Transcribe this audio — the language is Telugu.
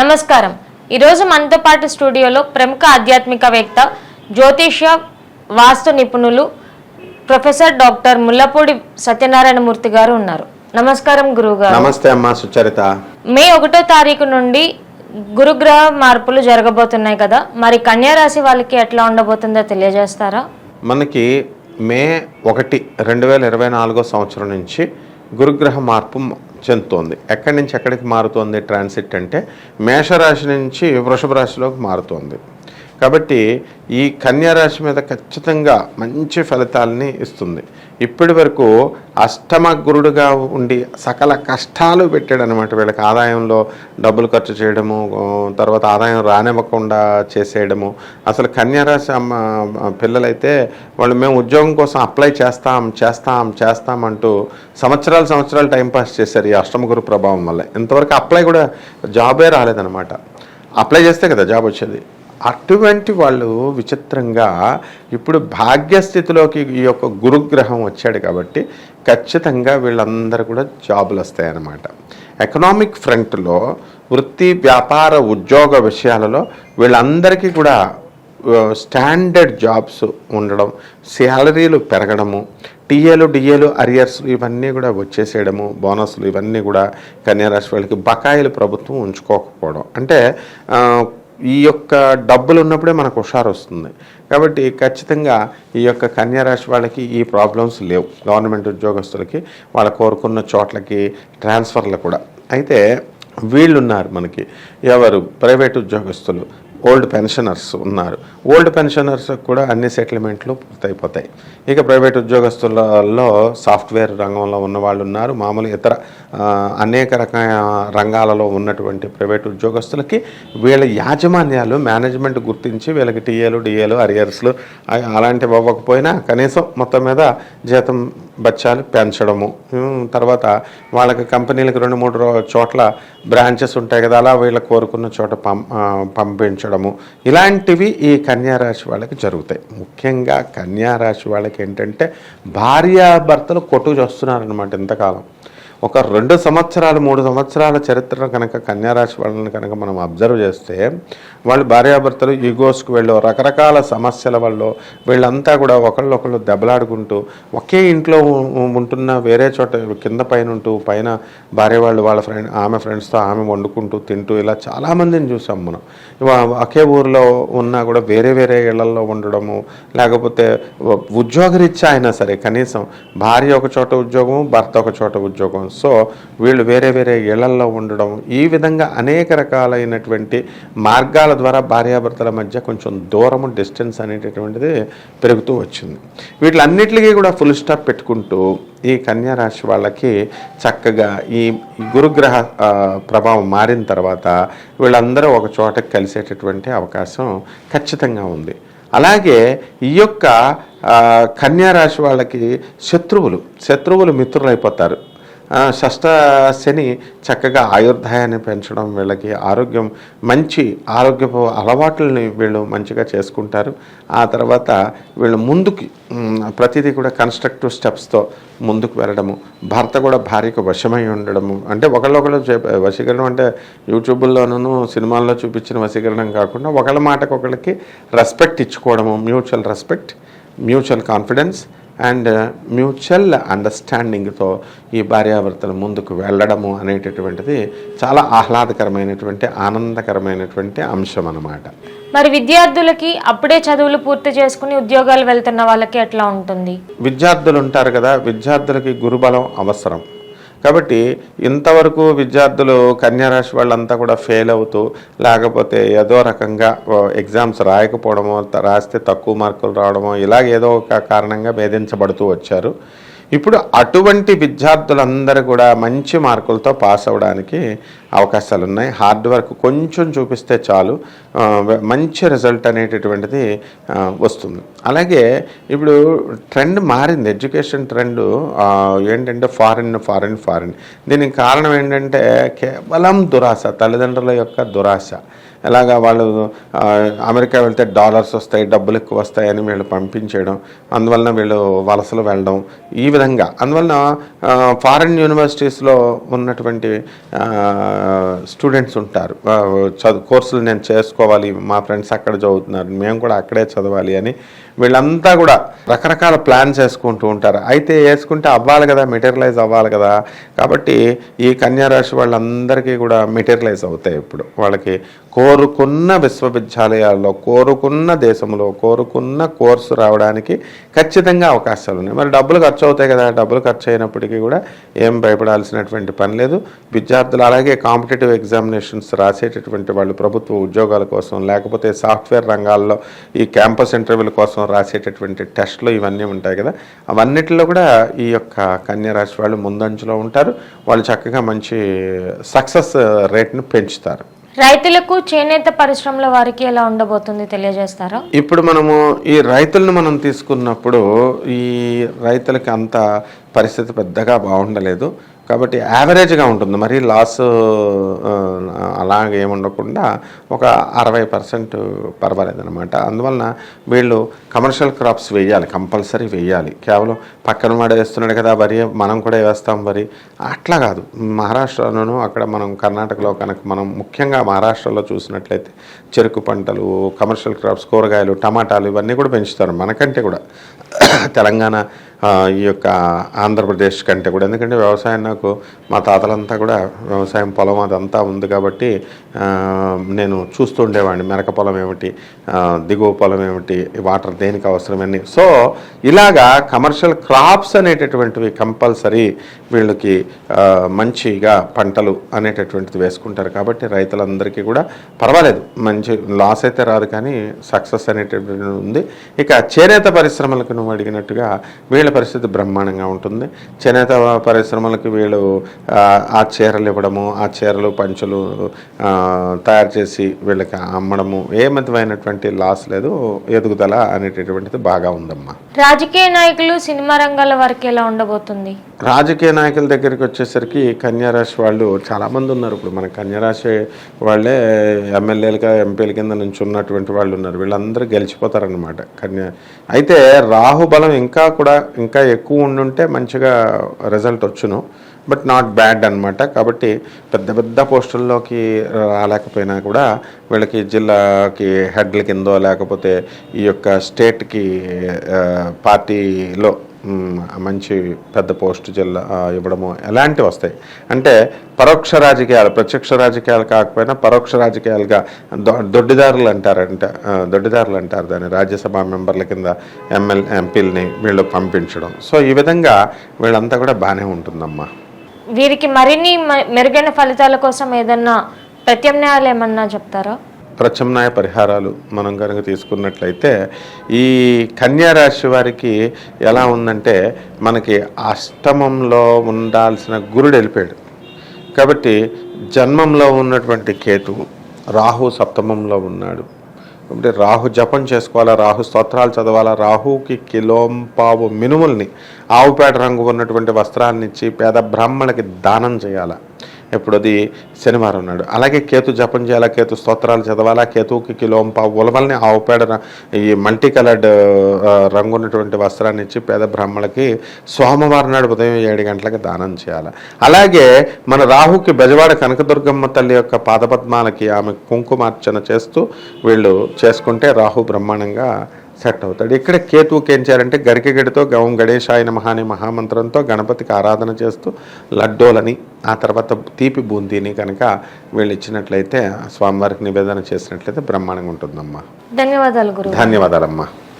నమస్కారం. ఈరోజు మనతో పాటు స్టూడియోలో ప్రముఖ ఆధ్యాత్మికవేత్త జ్యోతిష్య వాస్తు నిపుణులు ప్రొఫెసర్ డాక్టర్ ముల్లపూడి సత్యనారాయణమూర్తి గారు ఉన్నారు. నమస్కారం గురువుగారు. నమస్తే అమ్మా సుచరిత. మే ఒకటో తారీఖు నుండి గురుగ్రహ మార్పులు జరగబోతున్నాయి కదా. మరి కన్యా రాశి వాళ్ళకి ఎట్లా ఉండబోతుందో తెలియజేస్తారా? మనకి మే ఒకటి రెండు వేల ఇరవై నాలుగో సంవత్సరం నుంచి గురుగ్రహ మార్పు చెందుతోంది. ఎక్కడి నుంచి ఎక్కడికి మారుతోంది ట్రాన్సిట్ అంటే మేషరాశి నుంచి వృషభ రాశిలోకి మారుతోంది. కాబట్టి ఈ కన్యారాశి మీద ఖచ్చితంగా మంచి ఫలితాలని ఇస్తుంది. ఇప్పటి వరకు అష్టమ గురుడుగా ఉండి సకల కష్టాలు పెట్టాడు అనమాట వీళ్ళకి. ఆదాయంలో డబ్బులు ఖర్చు చేయడము తర్వాత ఆదాయం రానివ్వకుండా చేసేయడము. అసలు కన్యారాశి అమ్మ పిల్లలైతే వాళ్ళు మేము ఉద్యోగం కోసం అప్లై చేస్తాం చేస్తాం చేస్తాం అంటూ సంవత్సరాలు సంవత్సరాలు టైంపాస్ చేశారు ఈ అష్టమ గురు ప్రభావం వల్ల. ఇంతవరకు అప్లై కూడా జాబే రాలేదన్నమాట. అప్లై చేస్తే కదా జాబ్ వచ్చేది. అటువంటి వాళ్ళు విచిత్రంగా ఇప్పుడు భాగ్యస్థితిలోకి ఈ యొక్క గురుగ్రహం వచ్చాడు కాబట్టి ఖచ్చితంగా వీళ్ళందరూ కూడా జాబులు వస్తాయన్నమాట. ఎకనామిక్ ఫ్రంట్లో వృత్తి వ్యాపార ఉద్యోగ విషయాలలో వీళ్ళందరికీ కూడా స్టాండర్డ్ జాబ్స్ ఉండడం శాలరీలు పెరగడము టీఏలు డిఏలు అరియర్స్ ఇవన్నీ కూడా వచ్చేసేయడము బోనస్లు ఇవన్నీ కూడా కన్యారాశి వాళ్ళకి బకాయిలు ప్రభుత్వం ఉంచుకోకపోవడం. అంటే ఈ యొక్క డబ్బులు ఉన్నప్పుడే మనకు హుషారు వస్తుంది కాబట్టి ఖచ్చితంగా ఈ యొక్క కన్యారాశి వాళ్ళకి ఈ ప్రాబ్లమ్స్ లేవు. గవర్నమెంట్ ఉద్యోగస్తులకి వాళ్ళ కోరుకున్న చోట్లకి ట్రాన్స్ఫర్లు కూడా. అయితే వీళ్ళున్నారు మనకి. ఎవరు? ప్రైవేట్ ఉద్యోగస్తులు. ఓల్డ్ పెన్షనర్స్ ఉన్నారు. ఓల్డ్ పెన్షనర్స్ కూడా అన్ని సెటిల్మెంట్లు పూర్తయిపోతాయి. ఇక ప్రైవేట్ ఉద్యోగస్తులలో సాఫ్ట్వేర్ రంగంలో ఉన్న వాళ్ళు ఉన్నారు. మామూలు ఇతర అనేక రకాల రంగాలలో ఉన్నటువంటి ప్రైవేట్ ఉద్యోగస్తులకి వీళ్ళ యాజమాన్యాలు మేనేజ్మెంట్ గుర్తించి వీళ్ళకి టీఏలు డిఏలు అరియర్స్లు అలాంటివి అవ్వకపోయినా కనీసం మొత్తం మీద జీతం బచ్చాలు పెంచడము. తర్వాత వాళ్ళకి కంపెనీలకు రెండు మూడు చోట్ల బ్రాంచెస్ ఉంటాయి కదా అలా వీళ్ళ కోరుకున్న చోట పం పంపించడం పంపించడము ఇలాంటివి ఈ కన్యారాశి వాళ్ళకి జరుగుతాయి. ముఖ్యంగా కన్యారాశి వాళ్ళకి ఏంటంటే భార్యాభర్తలు కొట్టుకు చేస్తున్నారనమాట ఇంతకాలం. ఒక రెండు సంవత్సరాలు మూడు సంవత్సరాల చరిత్ర కనుక కన్యారాశి వాళ్ళని కనుక మనం అబ్జర్వ్ చేస్తే వాళ్ళు భార్యాభర్తలు ఈగోస్కి వెళ్ళో రకరకాల సమస్యల వల్ల వీళ్ళంతా కూడా ఒకళ్ళొకళ్ళు దెబ్బలాడుకుంటూ ఒకే ఇంట్లో ఉంటున్న వేరే చోట కింద పైన ఉంటూ పైన భార్య వాళ్ళు వాళ్ళ ఫ్రెండ్ ఆమె ఫ్రెండ్స్తో ఆమె వండుకుంటూ తింటూ ఇలా చాలామందిని చూసాం మనం. ఒకే ఊరిలో ఉన్నా కూడా వేరే వేరే ఇళ్ళలో ఉండడము లేకపోతే ఉద్యోగరీత్యా అయినా సరే కనీసం భార్య ఒక చోట ఉద్యోగం భర్త ఒక చోట ఉద్యోగం. సో వీళ్ళు వేరే వేరే ఇళ్ళల్లో ఉండడం ఈ విధంగా అనేక రకాలైనటువంటి మార్గాల ద్వారా భార్యాభర్తల మధ్య కొంచెం దూరము డిస్టెన్స్ అనేటటువంటిది పెరుగుతూ వచ్చింది. వీటిలన్నిటికీ కూడా ఫుల్ స్టాప్ పెట్టుకుంటూ ఈ కన్యారాశి వాళ్ళకి చక్కగా ఈ గురుగ్రహ ప్రభావం మారిన తర్వాత వీళ్ళందరూ ఒక చోట కలిసేటటువంటి అవకాశం ఖచ్చితంగా ఉంది. అలాగే ఈ యొక్క కన్యారాశి వాళ్ళకి శత్రువులు శత్రువులు మిత్రులు అయిపోతారు షష్ట శని చక్కగా ఆయుర్దాయాన్ని పెంచడం వీళ్ళకి ఆరోగ్యం మంచి ఆరోగ్యపు అలవాట్లని వీళ్ళు మంచిగా చేసుకుంటారు. ఆ తర్వాత వీళ్ళు ముందుకి ప్రతిదీ కూడా కన్స్ట్రక్టివ్ స్టెప్స్తో ముందుకు వెళ్ళడము. భర్త కూడా భార్యకు వశమై ఉండడము. అంటే ఒకళ్ళొకళ్ళు చే- వశీకరణం అంటే యూట్యూబ్లోనూ సినిమాల్లో చూపించిన వశీకరణం కాకుండా ఒకళ్ళ మాటకు ఒకళ్ళకి respect ఇచ్చుకోవడము. Mutual respect mutual confidence and mutual అండర్స్టాండింగ్తో ఈ భార్యాభర్తలు ముందుకు వెళ్ళడము అనేటటువంటిది చాలా ఆహ్లాదకరమైనటువంటి ఆనందకరమైనటువంటి అంశం అన్నమాట. మరి విద్యార్థులకి అప్పుడే చదువులు పూర్తి చేసుకుని ఉద్యోగాలు వెళ్తున్న వాళ్ళకి ఎట్లా ఉంటుంది? విద్యార్థులు ఉంటారు కదా విద్యార్థులకి గురుబలం అవసరం. కాబట్టి ఇంతవరకు విద్యార్థులు కన్యారాశి వాళ్ళంతా కూడా ఫెయిల్ అవుతూ లేకపోతే ఏదో రకంగా ఎగ్జామ్స్ రాయకపోవడమో రాస్తే తక్కువ మార్కులు రావడమో ఇలాగ ఏదో ఒక కారణంగా వేధించబడుతూ వచ్చారు. ఇప్పుడు అటువంటి విద్యార్థులందరూ కూడా మంచి మార్కులతో పాస్ అవ్వడానికి అవకాశాలు ఉన్నాయి హార్డ్ వర్క్ కొంచెం చూపిస్తే చాలు. మంచి రిజల్ట్ అనేటటువంటిది వస్తుంది. అలాగే ఇప్పుడు ట్రెండ్ మారింది. ఎడ్యుకేషన్ ట్రెండ్ ఏంటంటే ఫారిన్ ఫారిన్ ఫారిన్. దీనికి కారణం ఏంటంటే కేవలం దురాశ తల్లిదండ్రుల యొక్క దురాశ. ఎలాగా వాళ్ళు అమెరికా వెళ్తే డాలర్స్ వస్తాయి డబ్బులు ఎక్కువ వస్తాయని వీళ్ళు పంపించేయడం అందువలన వీళ్ళు వలసలు వెళ్ళడం ఈ విధంగా. అందువలన ఫారిన్ యూనివర్సిటీస్లో ఉన్నటువంటి స్టూడెంట్స్ ఉంటారు. చదువు కోర్సులు నేను చేసుకోవాలి మా ఫ్రెండ్స్ అక్కడ చదువుతున్నారు మేము కూడా అక్కడే చదవాలి అని వీళ్ళంతా కూడా రకరకాల ప్లాన్స్ వేసుకుంటూ ఉంటారు. అయితే వేసుకుంటే అవ్వాలి కదా మెటీరియలైజ్ అవ్వాలి కదా. కాబట్టి ఈ కన్యారాశి వాళ్ళందరికీ కూడా మెటీరియలైజ్ అవుతాయి ఇప్పుడు. వాళ్ళకి కోరుకున్న విశ్వవిద్యాలయాల్లో కోరుకున్న దేశంలో కోరుకున్న కోర్సు రావడానికి ఖచ్చితంగా అవకాశాలు ఉన్నాయి. మరి డబ్బులు ఖర్చు అవుతాయి కదా డబ్బులు ఖర్చు అయినప్పటికీ కూడా ఏం భయపడాల్సినటువంటి పని లేదు. విద్యార్థులు అలాగే కాంపిటేటివ్ ఎగ్జామినేషన్స్ రాసేటటువంటి వాళ్ళు ప్రభుత్వ ఉద్యోగాల కోసం లేకపోతే సాఫ్ట్వేర్ రంగాల్లో ఈ క్యాంపస్ ఇంటర్వ్యూల కోసం రాసేటటువంటి టెస్ట్లు ఇవన్నీ ఉంటాయి కదా. అవన్నిటిలో కూడా ఈ యొక్క కన్యరాశి వాళ్ళు ముందంజలో ఉంటారు. వాళ్ళు చక్కగా మంచి సక్సెస్ రేట్ను పెంచుతారు. రైతులకు చేనేత పరిశ్రమల వారికి ఎలా ఉండబోతుంది తెలియజేస్తారా? ఇప్పుడు మనము ఈ రైతులను మనం తీసుకున్నప్పుడు ఈ రైతులకి అంత పరిస్థితి పెద్దగా బాగుండలేదు. కాబట్టి యావరేజ్గా ఉంటుంది. మరి లాస్ అలాగే ఏముండకుండా ఒక అరవై పర్సెంట్ పర్వాలేదు అనమాట అందువలన వీళ్ళు కమర్షియల్ క్రాప్స్ వేయాలి కంపల్సరీ వేయాలి. కేవలం పక్కన వాడు వేస్తున్నాడు కదా వరి మనం కూడా వేస్తాం వరి. అట్లా కాదు. మహారాష్ట్రలోనూ అక్కడ మనం కర్ణాటకలో కనుక మనం ముఖ్యంగా మహారాష్ట్రలో చూసినట్లయితే చెరుకు పంటలు కమర్షియల్ క్రాప్స్ కూరగాయలు టమాటాలు ఇవన్నీ కూడా పెంచుతారు మనకంటే కూడా. తెలంగాణ ఈ యొక్క ఆంధ్రప్రదేశ్ కంటే కూడా. ఎందుకంటే వ్యవసాయం నాకు మా తాతలంతా కూడా వ్యవసాయం పొలం అదంతా ఉంది కాబట్టి నేను చూస్తుండేవాడిని మెరక పొలం ఏమిటి దిగువ పొలం ఏమిటి వాటర్ దేనికి అవసరమని సో ఇలాగా కమర్షియల్ క్రాప్స్ అనేటటువంటివి కంపల్సరీ వీళ్ళకి మంచిగా పంటలు అనేటటువంటిది వేసుకుంటారు కాబట్టి రైతులందరికీ కూడా పర్వాలేదు. మంచి లాస్ అయితే రాదు కానీ సక్సెస్ అనేటటువంటి ఉంది. ఇక చేనేత పరిశ్రమలకు నువ్వు అడిగినట్టుగా వీళ్ళ పరిస్థితి బ్రహ్మాండంగా ఉంటుంది. చేనేత పరిశ్రమలకు వీళ్ళు ఆ, చీరలు ఇవ్వడము ఆ చీరలు పంచులు తయారు చేసి వీళ్ళకి అమ్మడము ఏ విధమైనటువంటి లాస్ లేదు. ఎదుగుదల అనేటటువంటిది బాగా ఉందమ్మా. రాజకీయ నాయకులు సినిమా రంగాల వారికి ఎలా ఉండబోతుంది? రాజకీయ నాయకుల దగ్గరికి వచ్చేసరికి కన్యారాశి వాళ్ళు చాలామంది ఉన్నారు. ఇప్పుడు మన కన్యారాశి వాళ్ళే ఎమ్మెల్యేలుగా ఎంపీల కింద నుంచి ఉన్నటువంటి వాళ్ళు ఉన్నారు. వీళ్ళందరూ గెలిచిపోతారనమాట కన్యా అయితే రాహుబలం ఇంకా కూడా ఇంకా ఎక్కువ ఉండుంటే మంచిగా రిజల్ట్ వచ్చును. బట్ నాట్ బ్యాడ్ అన్నమాట. కాబట్టి పెద్ద పెద్ద పోస్టుల్లోకి రాలేకపోయినా కూడా వీళ్ళకి జిల్లాకి హెడ్ల కిందో లేకపోతే ఈ యొక్క స్టేట్కి పార్టీలో మంచి పెద్ద పోస్ట్ జిల్లా ఇవ్వడము ఎలాంటివి వస్తాయి? అంటే పరోక్ష రాజకీయాలు ప్రత్యక్ష రాజకీయాలు కాకపోయినా పరోక్ష రాజకీయాలుగా దొడ్డిదారులు అంటారంట దొడ్డిదారులు అంటారు దాన్ని. రాజ్యసభ మెంబర్ల కింద ఎమ్మెల్ ఎంపీలని వీళ్ళు పంపించడం. సో ఈ విధంగా వీళ్ళంతా కూడా బాగానే ఉంటుందమ్మా. వీరికి మరిన్ని మెరుగైన ఫలితాల కోసం ఏదన్నా ప్రత్యామ్నాయాలు ఏమన్నా చెప్తారా? ప్రత్యామ్నాయ పరిహారాలు మనం కనుక తీసుకున్నట్లయితే ఈ కన్యా రాశి వారికి ఎలా ఉందంటే మనకి అష్టమంలో ఉండాల్సిన గురుడు వెళ్ళిపోయాడు. కాబట్టి జన్మంలో ఉన్నటువంటి కేతువు రాహు సప్తమంలో ఉన్నాడు. కాబట్టి రాహు జపం చేసుకోవాలా రాహు స్తోత్రాలు చదవాలా రాహుకి కిలోంపావు మినుముల్ని ఆవుపేట రంగు ఉన్నటువంటి వస్త్రాన్ని ఇచ్చి పేద బ్రాహ్మణకి దానం చేయాలా. ఇప్పుడు అది శనివారం నాడు. అలాగే కేతు జపం చేయాలా కేతు స్తోత్రాలు చదవాలా కేతువుకి కిలోంపావు ఉలవల్ని ఆవుపేడ ఈ మల్టీ కలర్డ్ రంగు ఉన్నటువంటి వస్త్రాన్ని ఇచ్చి పేద బ్రాహ్మణులకి సోమవారం నాడు ఉదయం ఏడు గంటలకు దానం చేయాలి. అలాగే మన రాహుకి బెజవాడ కనకదుర్గమ్మ తల్లి యొక్క పాదపద్మాలకి ఆమె కుంకుమార్చన చేస్తూ వీళ్ళు చేసుకుంటే రాహు బ్రహ్మాండంగా సెట్ అవుతాడు. ఇక్కడ కేతువుకి ఏం చేయాలంటే గరికెగడితో గవం గణేశాయన మహాని మహామంత్రంతో గణపతికి ఆరాధన చేస్తూ లడ్డోలని ఆ తర్వాత తీపి బూందీని కనుక వీళ్ళు ఇచ్చినట్లయితే స్వామివారికి నివేదన చేసినట్లయితే బ్రహ్మాండంగా ఉంటుందమ్మా. ధన్యవాదాలు ధన్యవాదాలమ్మా.